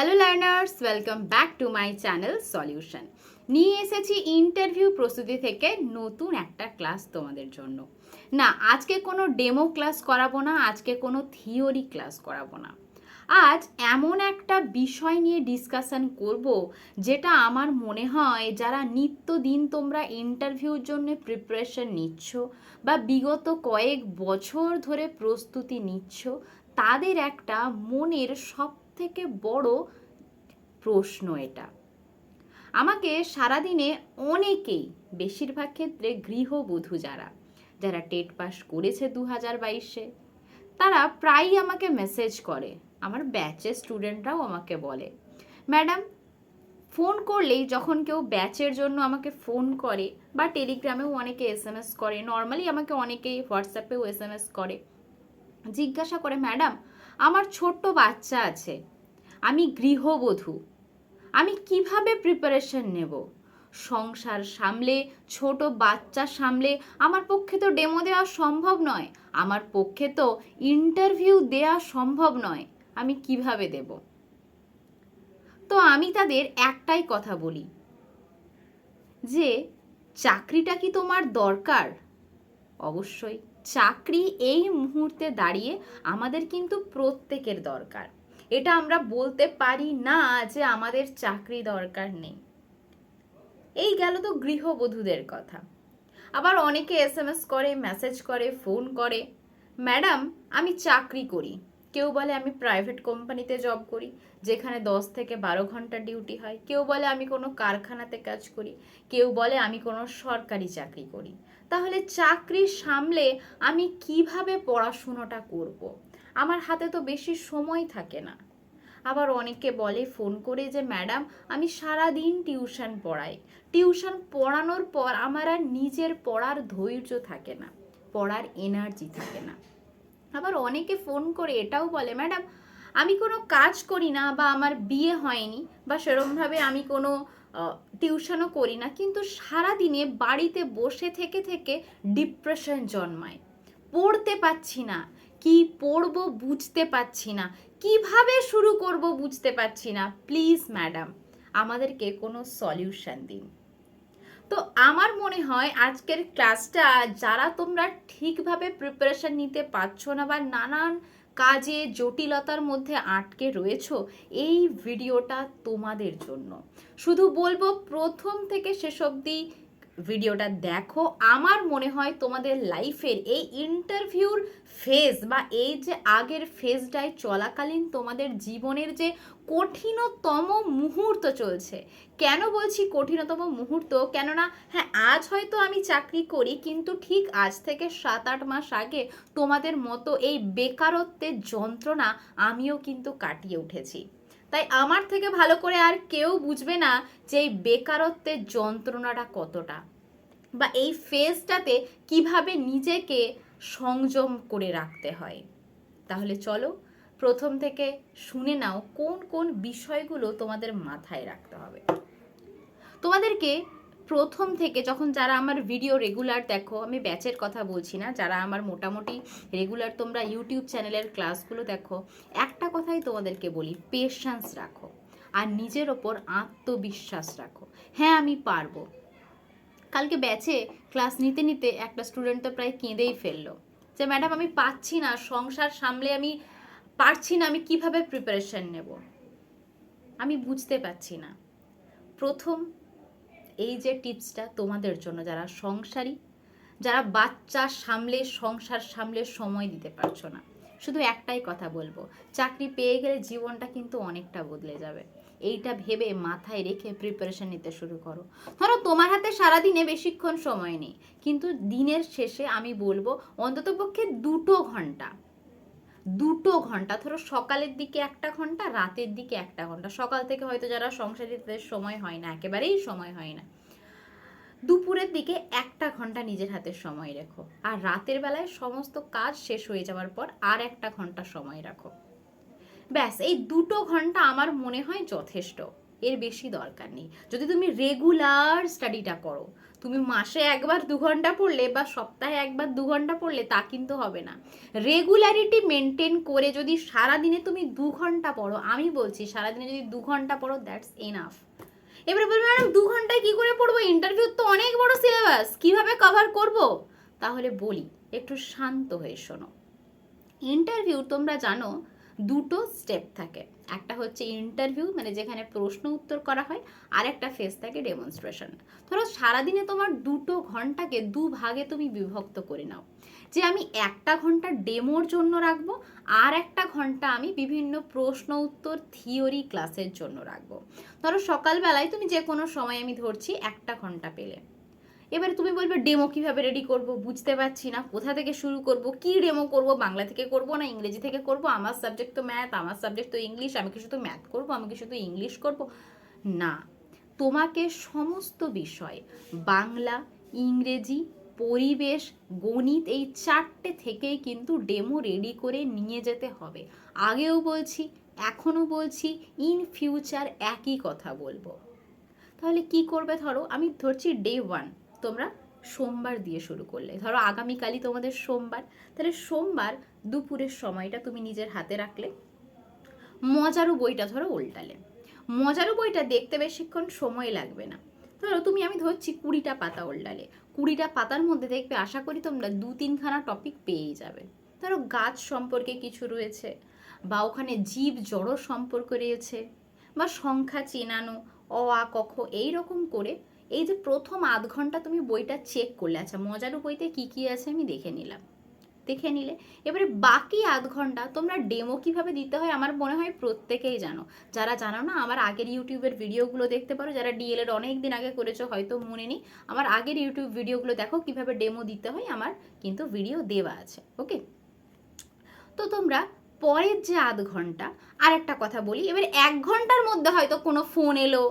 Hello learners welcome back to my channel solution নিয়ে এসেছি interview প্রস্তুতি থেকে নতুন একটা ক্লাস তোমাদের জন্য। না, আজকে কোনো ডেমো ক্লাস করাবো না, আজকে কোনো থিওরি ক্লাস করাবো না। আজ এমন একটা বিষয় নিয়ে ডিসকাশন করব, যেটা আমার মনে হয় যারা নিত্যদিন তোমরা ইন্টারভিউর জন্য প্রিপারেশন নিচ্ছ বা বিগত কয়েক বছর ধরে প্রস্তুতি নিচ্ছ, তাদের একটা মনের সব থেকে বড় প্রশ্ন এটা। আমাকে সারাদিনে অনেকেই, বেশিরভাগ ক্ষেত্রে গৃহবধূ যারা যারা টেট পাস করেছে দু হাজার বাইশে, তারা প্রায়ই আমাকে মেসেজ করে। আমার ব্যাচের স্টুডেন্টরাও আমাকে বলে ম্যাডাম ফোন করলেই যখন কেউ ব্যাচের জন্য আমাকে ফোন করে বা টেলিগ্রামেও অনেকে এস এম এস করে নর্মালি আমাকে অনেকেই হোয়াটসঅ্যাপেও এস এম এস করে। জিজ্ঞাসা করে ম্যাডাম আমার ছোট্ট বাচ্চা আছে। আমি গৃহবধূ। আমি কীভাবে প্রিপারেশন নেব? সংসার সামলে, ছোট বাচ্চা সামলে আমার পক্ষে তো ডেমো দেওয়া সম্ভব নয়। আমার পক্ষে তো ইন্টারভিউ দেওয়া সম্ভব নয়। আমি কীভাবে দেব? তো আমি তাদের একটাই কথা বলি। যে, চাকরিটা কি তোমার দরকার? অবশ্যই। চাকরি এই মুহূর্তে দাঁড়িয়ে আমাদের কিন্তু প্রত্যেকের দরকার। এটা আমরা বলতে পারি না যে আমাদের চাকরি দরকার নেই। এই গেল তো গৃহবধূদের কথা। আবার অনেকে এস এম এস করে মেসেজ করে ফোন করে ম্যাডাম আমি চাকরি করি। কেউ বলে, আমি প্রাইভেট কোম্পানিতে জব করি, যেখানে দশ থেকে বারো ঘণ্টা ডিউটি হয়। কেউ বলে, আমি কোনো কারখানাতে কাজ করি। কেউ বলে, আমি কোনো সরকারি চাকরি করি। তাহলে চাকরি সামলে আমি কীভাবে পড়াশুনোটা করব। আমার হাতে তো বেশি সময় থাকে না। আবার অনেকে বলে, ফোন করে যে, ম্যাডাম, আমি সারা দিন টিউশন পড়াই। টিউশন পড়ানোর পর আমার আর নিজের পড়ার ধৈর্য থাকে না, পড়ার এনার্জি থাকে না। আবার অনেকে ফোন করে এটাও বলে, ম্যাডাম, আমি কোনো কাজ করি না বা আমার বিয়ে হয়নি বা সেরমভাবে আমি কোনো টিউশনও করি না, কিন্তু সারাদিনে বাড়িতে বসে থেকে থেকে ডিপ্রেশন জন্মায়। পড়তে পাচ্ছি না, কি পড়ব বুঝতে পাচ্ছি না, কীভাবে শুরু করব বুঝতে পারছি না। প্লিজ ম্যাডাম আমাদেরকে কোনো সলিউশন দিন। তো আমার মনে হয় আজকের ক্লাসটা যারা তোমরা ঠিকভাবে প্রিপারেশন নিতে পারছ না বা নানান কাজে জটিলতার মধ্যে আটকে রয়েছো এই ভিডিওটা তোমাদের জন্য। শুধু বলব প্রথম থেকে শেষ অবধি ভিডিওটা দেখো। আমার মনে হয় তোমাদের লাইফের এই ইন্টারভিউর ফেজ বা এই যে আগের ফেজটায় চলাকালীন তোমাদের জীবনের যে কঠিনতম মুহূর্ত চলছে। কেন বলছি কঠিনতম মুহূর্ত? কেননা হ্যাঁ আজ হয়তো আমি চাকরি করি, কিন্তু ঠিক আজ থেকে সাত আট মাস আগে তোমাদের মতো এই বেকারত্বের যন্ত্রণা আমিও কিন্তু কাটিয়ে উঠেছি। তাই আমার থেকে ভালো করে আর কেউ বুঝবে না যে এই বেকারত্বের যন্ত্রণাটা কতটা বা এই ফেজটাতে কীভাবে নিজেকে সংযম করে রাখতে হয়। তাহলে চলো প্রথম থেকে শুনে নাও কোন কোন বিষয়গুলো তোমাদের মাথায় রাখতে হবে। তোমাদেরকে প্রথম থেকে যখন যারা আমার ভিডিও রেগুলার দেখো, আমি ব্যাচের কথা বলছি না, যারা আমার মোটামুটি রেগুলার তোমরা ইউটিউব চ্যানেলের ক্লাসগুলো দেখো, একটা কথাই তোমাদেরকে বলি পেশেন্স রাখো। আর নিজের ওপর আত্মবিশ্বাস রাখো। হ্যাঁ আমি পারব। কালকে ব্যাচে ক্লাস নিতে নিতে একটা স্টুডেন্ট তো প্রায় কেঁদেই ফেলল। যে ম্যাডাম আমি পাচ্ছি না, সংসার সামলে আমি পারছি না, আমি কীভাবে প্রিপারেশন নেব? আমি বুঝতে পারছি না। প্রথম এই যে টিপসটা তোমাদের জন্য যারা সংসারী, যারা বাচ্চা সামলে, সংসার সামলে সময় দিতে পারছ না, শুধু একটাই কথা বলব, চাকরি পেয়ে গেলে জীবনটা কিন্তু অনেকটা বদলে যাবে। এইটা ভেবে মাথায় রেখে প্রিপারেশন নিতে শুরু করো। ধরো তোমার হাতে সারাদিনে বেশিক্ষণ সময় নেই, কিন্তু দিনের শেষে আমি বলব অন্ততপক্ষে দুটো ঘণ্টা দুটো ঘণ্টা, ধরো সকালের দিকে একটা ঘণ্টা, রাতের দিকে একটা ঘণ্টা। সকাল থেকে হয়তো যারা সংসারী তাদের সময় হয় না, একেবারেই সময় হয় না। দুপুরের দিকে একটা ঘণ্টা নিজের হাতে সময় রেখো। আর রাতের বেলায় সমস্ত কাজ শেষ হয়ে যাওয়ার পর আর একটা ঘণ্টা সময় রাখো। ব্যাস, এই দুটো ঘণ্টা আমার মনে হয় যথেষ্ট। এর বেশি দরকার নেই। যদি তুমি রেগুলার স্টাডিটা করো, তুমি মাসে একবার দু ঘণ্টা পড়লে বা সপ্তাহে একবার দু ঘণ্টা পড়লে তা কিন্তু হবে না। রেগুলারিটি মেনটেন করে যদি সারাদিনে তুমি দু ঘণ্টা পড়ো, আমি বলছি সারাদিনে যদি দু ঘণ্টা পড়ো দ্যাটস এনাফ এবারে বলবে, ম্যাডাম, দু ঘন্টায় কী করে পড়ব? ইন্টারভিউ তো অনেক বড় সিলেবাস কীভাবে কভার করব? তাহলে বলি, একটু শান্ত হয়ে শোনো। ইন্টারভিউ তোমরা জানো, দুটো স্টেপ থাকে। একটা হচ্ছে ইন্টারভিউ মানে যেখানে প্রশ্ন উত্তর করা হয়, আর একটা ফেস থাকে ডেমনস্ট্রেশন ধরো সারাদিনে তোমার দুটো ঘন্টাকে দু ভাগে তুমি বিভক্ত করে নাও। যে আমি একটা ঘণ্টা ডেমোর জন্য রাখব, আর একটা ঘণ্টা আমি বিভিন্ন প্রশ্ন উত্তর থিওরি ক্লাসের জন্য রাখব। ধরো সকালবেলায় তুমি যে কোনো সময় আমি ধরছি একটা ঘণ্টা পেলে। এবারে তুমি বলবে ডেমো কীভাবে রেডি করব, বুঝতে পারছি না। কোথা থেকে শুরু করব, কি ডেমো করব, বাংলা থেকে করব না ইংরেজি থেকে করব? আমার সাবজেক্ট তো ম্যাথ আমার সাবজেক্ট তো ইংলিশ আমি কি শুধু ম্যাথ করব, আমি কি শুধু ইংলিশ করব? না। তোমাকে সমস্ত বিষয়, বাংলা, ইংরেজি, পরিবেশ, গণিত, এই চারটে থেকেই কিন্তু ডেমো রেডি করে নিয়ে যেতে হবে। আগেও বলছি, এখনও বলছি ইন ফিউচার একই কথা বলব। তাহলে কি করবে ধরো, আমি ধরছি ডে ওয়ান তোমরা সোমবার দিয়ে শুরু করলে। ধরো আগামীকালই তোমাদের সোমবার, তাহলে সোমবার দুপুরের সময়টা তুমি নিজের হাতে রাখলে। মজারু বইটা ধরো উল্টালে। মজারু বইটা দেখতে বেশিক্ষণ সময় লাগবে না। ধরো তুমি, আমি ধরছি কুড়িটা পাতা উল্টালে। কুড়িটা পাতার মধ্যে দেখবে, আশা করি তোমরা দু তিনখানা টপিক পেয়েই যাবে। ধরো গাছ সম্পর্কে কিছু রয়েছে, বা ওখানে জীব জড় সম্পর্ক রয়েছে, বা সংখ্যা চেনানো, অ, আ কখ এইরকম করে এই যে প্রথম আধ ঘণ্টা তুমি বইটা চেক করলে আচ্ছা মজারু বইতে কি কি আছে আমি দেখে নিলাম। দেখে নিলে। এবারে বাকি আধ ঘণ্টা তোমরা ডেমো কীভাবে দিতে হয় আমার মনে হয় প্রত্যেকেই জানো। যারা জানো না, আমার আগের ইউটিউবের ভিডিওগুলো দেখতে পারো, যারা ডিএলএড অনেক দিন আগে করেছ, হয়তো মনে নেই। আমার আগের ইউটিউব ভিডিওগুলো দেখো, কীভাবে ডেমো দিতে হয় আমার কিন্তু ভিডিও দেওয়া আছে, ওকে? তো তোমরা পরের যে আধ ঘণ্টা আর একটা কথা বলি। এবার এক ঘণ্টার মধ্যে হয়তো কোনো ফোন এলো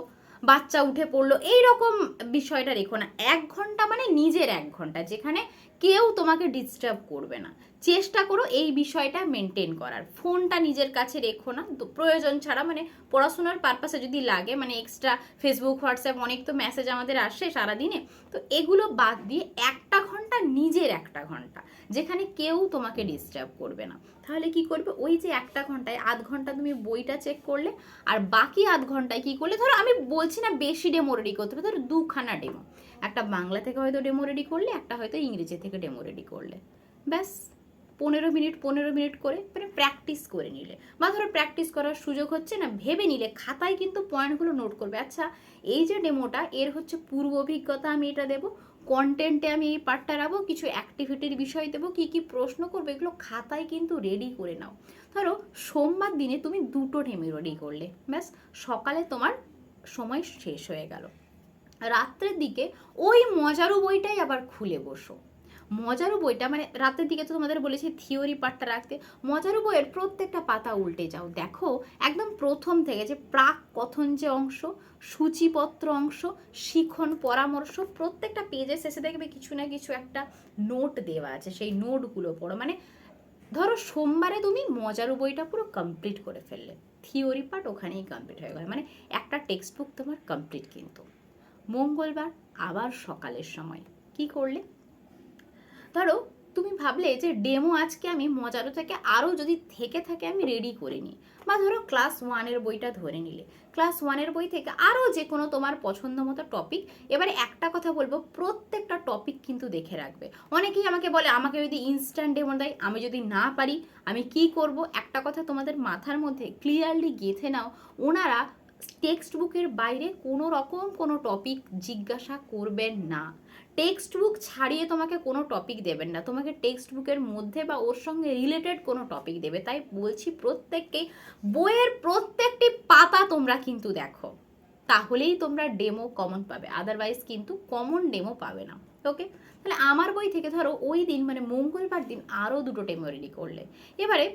বাচ্চা উঠে পড়ল। এই রকম বিষয়টা রেখো না। এক ঘণ্টা মানে নিজের এক ঘণ্টা, যেখানে কেউ তোমাকে ডিস্টার্ব করবে না। চেষ্টা করো এই বিষয়টা মেনটেন করার। ফোনটা নিজের কাছে রেখো না। তো প্রয়োজন ছাড়া মানে পড়াশোনার পারপাসে যদি লাগে মানে এক্সট্রা ফেসবুক হোয়াটসঅ্যাপ অনেক তো মেসেজ আমাদের আসে সারাদিনে। তো এগুলো বাদ দিয়ে একটা ঘণ্টা, নিজের একটা ঘণ্টা, যেখানে কেউ তোমাকে ডিস্টার্ব করবে না। তাহলে কি করবে? ওই যে একটা ঘন্টায়, আধ ঘণ্টা তুমি বইটা চেক করলে, আর বাকি আধ ঘন্টায় কি করলে? ধরো আমি বলছি না বেশি ডেমো রেডি করতে হবে, ধরো দুখানা ডেমো একটা বাংলা থেকে হয়তো ডেমো রেডি করলে, একটা হয়তো ইংরেজি থেকে ডেমো রেডি করলে। ব্যাস। পনেরো মিনিট পনেরো মিনিট করে মানে প্র্যাকটিস করে নিলে। বা ধরো প্র্যাকটিস করার সুযোগ হচ্ছে না, ভেবে নিলে, খাতায় কিন্তু পয়েন্টগুলো নোট করবে। আচ্ছা এই যে ডেমোটা এর হচ্ছে পূর্ব অভিজ্ঞতা আমি এটা দেবো কন্টেন্টে আমি এই পার্টটা রাখব, কিছু অ্যাক্টিভিটির বিষয় দেবো, কী কী প্রশ্ন করবে, এগুলো খাতায় কিন্তু রেডি করে নাও। ধরো, সোমবার দিনে তুমি দুটো ডেমো রেডি করলে, ব্যাস, সকালে তোমার সময় শেষ হয়ে গেল। রাত্রের দিকে ওই মজারু বইটাই আবার খুলে বসো। মজারু বইটা মানে রাতের দিকে তো তোমাদের বলেছি থিওরি পার্টটা রাখতে, মজারু বইয়ের প্রত্যেকটা পাতা উল্টে যাও। দেখো, একদম প্রথম থেকে যে প্রাক কথন যে অংশ, সূচিপত্র অংশ, শিখন পরামর্শ, প্রত্যেকটা পেজের শেষে দেখবে কিছু না কিছু একটা নোট দেওয়া আছে। সেই নোটগুলো পড়ো। মানে ধরো সোমবারে তুমি মজারু বইটা পুরো কমপ্লিট করে ফেললে। থিওরি পার্ট ওখানেই কমপ্লিট হয়ে গেল। মানে একটা টেক্সট বুক তোমার কমপ্লিট কিন্তু। মঙ্গলবার, আবার সকালের সময়। কি করলে? ধরো, তুমি ভাবলে যে ডেমো আজকে আমি মজারো থেকে আরও যদি থেকে থাকে আমি রেডি করে নিই। বা ধরো ক্লাস ওয়ানের বইটা ধরে নিলে। ক্লাস ওয়ানের বই থেকে আরও যে কোনো তোমার পছন্দ মতো টপিক এবারে একটা কথা বলব, প্রত্যেকটা টপিক কিন্তু দেখে রাখবে। অনেকেই আমাকে বলে, আমাকে যদি ইনস্ট্যান্ট ডেমো দেয়, আমি যদি না পারি, আমি কি করব? একটা কথা তোমাদের মাথার মধ্যে ক্লিয়ারলি গেঁথে নাও। ওনারা টেক্সট বুকের বাইরে কোনো রকম কোনো টপিক জিজ্ঞাসা করবেন না। টেক্সট বুক ছাড়িয়ে তোমাকে কোনো টপিক দেবেন না। তোমাকে টেক্সট বুকের মধ্যে বা ওর সঙ্গে রিলেটেড কোনো টপিক দেবে। তাই বলছি প্রত্যেককেই বইয়ের প্রত্যেকটি পাতা তোমরা কিন্তু দেখো। তাহলেই তোমরা ডেমো কমন পাবে। আদারওয়াইজ কিন্তু কমন ডেমো পাবে না। ওকে তাহলে আমার বই থেকে ধরো ওই দিন মানে মঙ্গলবার দিন আরও দুটো ডেমো রেডি করলে। এবারে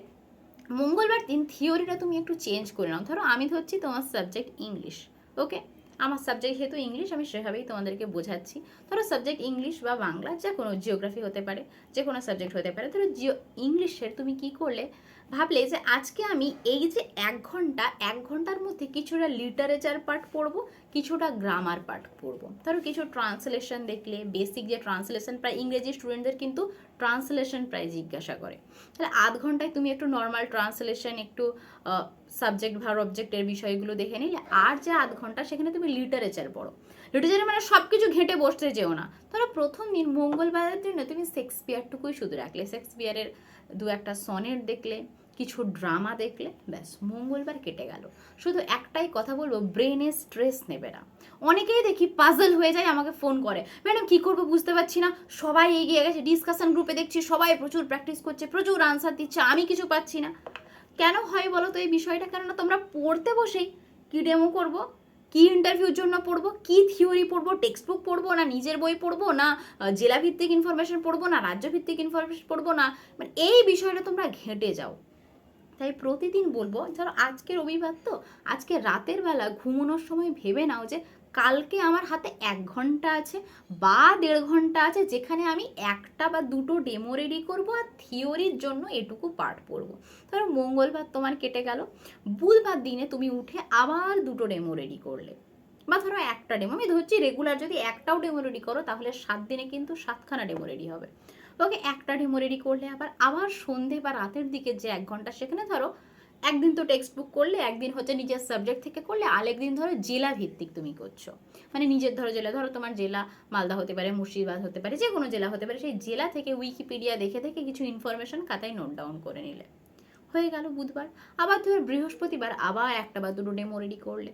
মঙ্গলবার দিন থিওরিটা তুমি একটু চেঞ্জ করে নাও। ধরো আমি ধরছি তোমার সাবজেক্ট ইংলিশ ওকে আমার সাবজেক্ট যেহেতু ইংলিশ আমি সেভাবেই তোমাদেরকে বোঝাচ্ছি। ধরো সাবজেক্ট ইংলিশ বা বাংলা, যে কোনো জিওগ্রাফি হতে পারে, যে কোনো সাবজেক্ট হতে পারে। ধরো জিও ইংলিশের তুমি কি করলে? ভাবলে যে আজকে আমি এই যে এক ঘণ্টা, এক ঘণ্টার মধ্যে কিছুটা লিটারেচার পার্ট পড়ব কিছুটা গ্রামার পার্ট পড়ব। ধরো কিছু ট্রান্সলেশন দেখলে বেসিক যে ট্রান্সলেশন প্রায় ইংরেজি স্টুডেন্টদের কিন্তু ট্রান্সলেশন প্রায় জিজ্ঞাসা করে। তাহলে আধ ঘন্টায় তুমি একটু নর্মাল ট্রান্সলেশন একটু সাবজেক্ট ভার অবজেক্টের বিষয়গুলো দেখে নিলে আর যে আধ ঘণ্টা সেখানে তুমি লিটারেচার পড়ো। লিটারেচার মানে সব কিছু ঘেঁটে বসতে যেও না। ধরো প্রথম দিন মঙ্গলবারের জন্য তুমি শেক্সপিয়ারটুকুই শুধু রাখলে। শেক্সপিয়ারের দু একটা সনেট দেখলে কিছু ড্রামা দেখলে, ব্যাস, মঙ্গলবার কেটে গেল। শুধু একটাই কথা বলব, ব্রেনে স্ট্রেস নেবে না। অনেকেই দেখি পাজল হয়ে যায়, আমাকে ফোন করে। ম্যাডাম, কী করব বুঝতে পারছি না। সবাই এগিয়ে গেছে ডিসকাশন গ্রুপে দেখছি, সবাই প্রচুর প্র্যাকটিস করছে, প্রচুর আনসার দিচ্ছে, আমি কিছু পাচ্ছি না। কেন হয় বলো তো এই বিষয়টা? কেননা তোমরা পড়তে বসেই কি ডেমো করব? কি ইন্টারভিউর জন্য পড়ব? কি থিওরি পড়ব? টেক্সট বুক পড়ব না, নিজের বই পড়ব না জেলাভিত্তিক ইনফরমেশন পড়ব না, রাজ্যভিত্তিক ইনফরমেশন পড়ব না? মানে এই বিষয়টা তোমরা ঘেঁটে যাও। তাই প্রতিদিন বলব, ধরো আজকে রবিবার তো, আজকে রাতের বেলা ঘুমানোর সময় ভেবে নাও যে কালকে আমার হাতে এক ঘণ্টা আছে বা দেড় ঘণ্টা আছে যেখানে আমি একটা বা দুটো ডেমো রেডি করব আর থিওরির জন্য এটুকু পার্ট পড়ব। ধরো মঙ্গলবার তোমার কেটে গেল, বুধবার দিনে তুমি উঠে আবার দুটো ডেমো রেডি করলে। বা ধরো একটা ডেমো আমি ধরছি রেগুলার যদি একটাও ডেমো রেডি করো তাহলে সাত দিনে কিন্তু সাতখানা ডেমো রেডি হবে। ওকে একটা ডেমো রেডি করলে আবার আবার সন্ধে বা রাতের দিকে যে এক ঘণ্টা সেখানে ধরো, একদিন তো টেক্সট বুক করলে, একদিন হচ্ছে নিজের সাবজেক্ট থেকে করলে, আরেকদিন ধরো জেলা ভিত্তিক তুমি করছ। মানে নিজের ধরো জেলা, ধরো তোমার জেলা মালদা হতে পারে, মুর্শিদাবাদ হতে পারে, যে কোনো জেলা হতে পারে, সেই জেলা থেকে উইকিপিডিয়া দেখে দেখে কিছু ইনফরমেশন খাতায় নোট ডাউন করে নিলে। হয়ে গেল বুধবার। আবার ধরো বৃহস্পতিবার আবার একটা বা দুটো ডেমো রেডি করলে।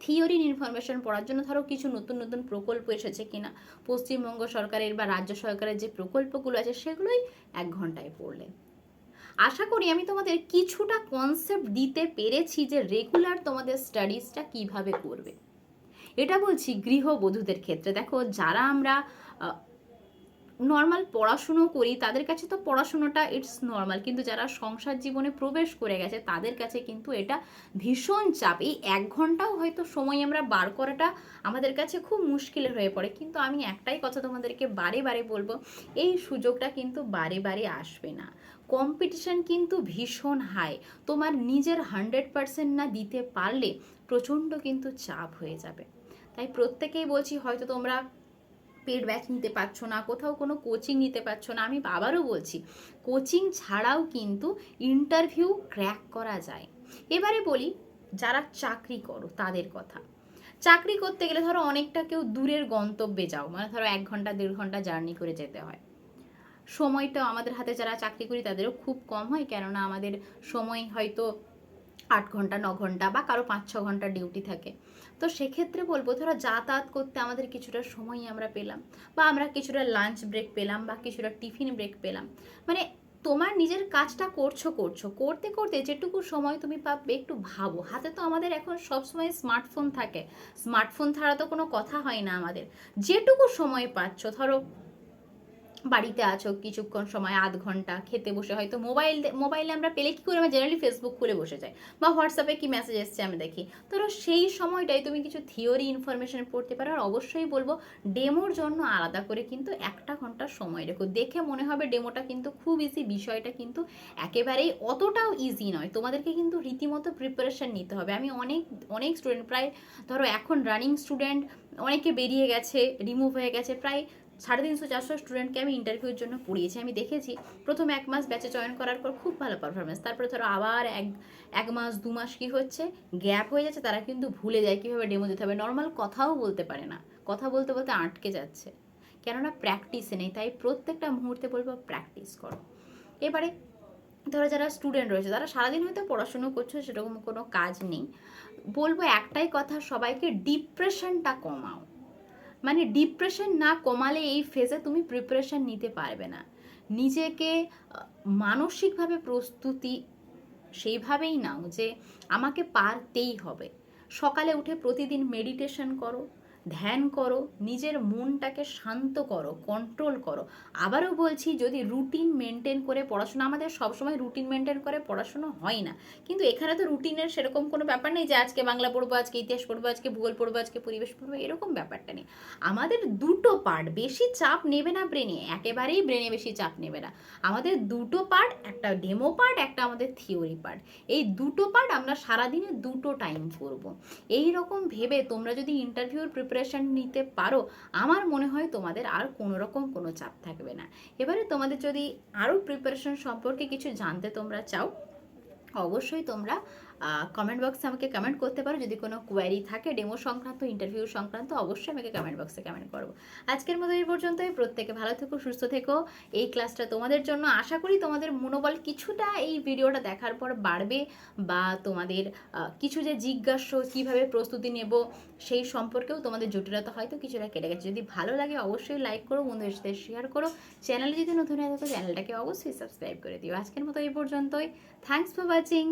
থিওরির ইনফরমেশন পড়ার জন্য ধরো কিছু নতুন নতুন প্রকল্প এসেছে কিনা? পশ্চিমবঙ্গ সরকারের বা রাজ্য সরকারের যে প্রকল্পগুলো আছে সেগুলোই এক ঘন্টায় পড়লে। আশা করি আমি তোমাদের কিছুটা কনসেপ্ট দিতে পেরেছি যে রেগুলার তোমাদের স্টাডিজটা কীভাবে করবে। এটা বলছি গৃহবধূদের ক্ষেত্রে। দেখো, যারা আমরা নর্মাল পড়াশুনো করি, তাদের কাছে তো পড়াশুনোটা ইটস নর্মাল কিন্তু যারা সংসার জীবনে প্রবেশ করে গেছে, তাদের কাছে কিন্তু এটা ভীষণ চাপ। এই এক ঘন্টাও হয়তো সময় আমরা বার করাটা আমাদের কাছে খুব মুশকিলের হয়ে পড়ে, কিন্তু আমি একটাই কথা তোমাদেরকে বারে বারে বলব, এই সুযোগটা কিন্তু বারে বারে আসবে না। কম্পিটিশন কিন্তু ভীষণ হাই তোমার নিজের হান্ড্রেড পার্সেন্ট না দিতে পারলে প্রচণ্ড কিন্তু চাপ হয়ে যাবে। তাই প্রত্যেকেই বলছি হয়তো তোমরা পেড নিতে পারছ না, কোথাও কোনো কোচিং নিতে পারছ না, আমি আবারও বলছি কোচিং ছাড়াও কিন্তু ইন্টারভিউ ক্র্যাক করা যায়। এবারে বলি, যারা চাকরি করো তাদের কথা। চাকরি করতে গেলে ধরো অনেকটা কেউ দূরের গন্তব্যে যাও মানে ধরো এক ঘণ্টা, দেড় ঘণ্টা জার্নি করে যেতে হয়। সময়টা আমাদের হাতে, যারা চাকরি করি তাদেরও খুব কম হয়, কেননা আমাদের সময় হয়তো আট ঘণ্টা, ন ঘণ্টা বা কারও পাঁচ, ছ ঘণ্টা ডিউটি থাকে। তো সেক্ষেত্রে বলব, ধরো যাতায়াত করতে আমাদের কিছুটা সময় আমরা পেলাম বা আমরা কিছুটা লাঞ্চ ব্রেক পেলাম বা কিছুটা টিফিন ব্রেক পেলাম। মানে তোমার নিজের কাজটা করছ করছ। করতে করতে যেটুকু সময় তুমি পাবে একটু ভাবো। হাতে তো আমাদের এখন সবসময় স্মার্টফোন থাকে। স্মার্টফোন ছাড়া তো কোনো কথা হয় না আমাদের। যেটুকু সময় পাচ্ছ, ধরো বাড়িতে আছো কিছুক্ষণ সময়, আধ ঘণ্টা খেতে বসে, হয়তো মোবাইল মোবাইলে আমরা পেলে কী করে আমরা জেনারেলি ফেসবুক খুলে বসে যাই বা হোয়াটসঅ্যাপে কি মেসেজ এসছে আমি দেখি। ধরো সেই সময়টাই তুমি কিছু থিওরি ইনফরমেশন পড়তে পারো আর অবশ্যই বলব ডেমোর জন্য আলাদা করে কিন্তু একটা ঘণ্টা সময় রেখো। দেখে মনে হবে ডেমোটা কিন্তু খুব ইজি বিষয়টা কিন্তু একেবারেই অতটাও ইজি নয়। তোমাদেরকে কিন্তু রীতিমতো প্রিপারেশন নিতে হবে। আমি অনেক অনেক স্টুডেন্ট প্রায় ধরো এখন রানিং স্টুডেন্ট অনেকে বেরিয়ে গেছে রিমুভ হয়ে গেছে, প্রায় সাড়ে তিনশো চারশো স্টুডেন্টকে আমি ইন্টারভিউর জন্য পড়িয়েছি। আমি দেখেছি, প্রথম এক মাস ব্যাচে জয়েন করার পর খুব ভালো পারফরমেন্স তারপরে ধরো আবার এক এক মাস, দু মাস কী হচ্ছে? গ্যাপ হয়ে যাচ্ছে, তারা কিন্তু ভুলে যায় কীভাবে ডেমো দিতে হবে। নর্মাল কথাও বলতে পারে না। কথা বলতে বলতে আটকে যাচ্ছে। কেননা প্র্যাকটিসে নেই, তাই প্রত্যেকটা মুহূর্তে বলব প্র্যাকটিস করো। এবারে ধরো যারা স্টুডেন্ট রয়েছে, তারা সারাদিন হয়তো পড়াশুনো করছ, সেরকম কোনো কাজ নেই। বলব একটাই কথা, সবাইকে ডিপ্রেশনটা কমাও। মানে ডিপ্রেশন না কমালে এই ফেজে তুমি প্রিপারেশান নিতে পারবে না। নিজেকে মানসিকভাবে প্রস্তুতি সেইভাবেই নাও যে আমাকে পারতেই হবে। সকালে উঠে প্রতিদিন মেডিটেশন করো। ধ্যান করো, নিজের মনটাকে শান্ত করো কন্ট্রোল করো। আবারও বলছি, যদি রুটিন মেনটেন করে পড়াশোনা, আমাদের সবসময় রুটিন মেনটেন করে পড়াশোনা হয় না। কিন্তু এখানে তো রুটিনের সেরকম কোনো ব্যাপার নেই যে, আজকে বাংলা পড়ব, আজকে ইতিহাস পড়ব, আজকে ভূগোল পড়ব, আজকে পরিবেশ পড়ব, এরকম ব্যাপারটা নেই। আমাদের দুটো পার্ট বেশি চাপ নেবে না ব্রেনে একেবারেই ব্রেনে বেশি চাপ নেবে না। আমাদের দুটো পার্ট একটা ডেমো পার্ট একটা আমাদের থিওরি পার্ট এই দুটো পার্ট আমরা সারাদিনে দুটো টাইম করব এই রকম ভেবে তোমরা যদি ইন্টারভিউর প্রিপারেশন নিতে পারো, আমার মনে হয় তোমাদের আর কোনো রকম কোনো চাপ থাকবে না। এবারে তোমাদের যদি আরও প্রিপারেশন সম্পর্কে কিছু জানতে তোমরা চাও, অবশ্যই তোমরা কমেন্ট বক্সে আমাকে কমেন্ট করতে পারো। যদি কোনো কোয়ারি থাকে ডেমো সংক্রান্ত ইন্টারভিউ সংক্রান্ত, অবশ্যই আমাকে কমেন্ট বক্সে কমেন্ট করব আজকের মতো এই পর্যন্তই। প্রত্যেকে ভালো থেকো, সুস্থ থেকো। এই ক্লাসটা তোমাদের জন্য আশা করি তোমাদের মনোবল কিছুটা এই ভিডিওটা দেখার পর বাড়বে বা তোমাদের কিছু যে জিজ্ঞাসা, কীভাবে প্রস্তুতি নেব সেই সম্পর্কেও তোমাদের জটিলতা হয়তো কিছুটা কেটে গেছে। যদি ভালো লাগে অবশ্যই লাইক করো, বন্ধুদের সাথে শেয়ার করো। চ্যানেলে যদি নতুন হয়ে থাকো, চ্যানেলটাকে অবশ্যই সাবস্ক্রাইব করে দিও। আজকের মতো এই পর্যন্তই। Thanks for watching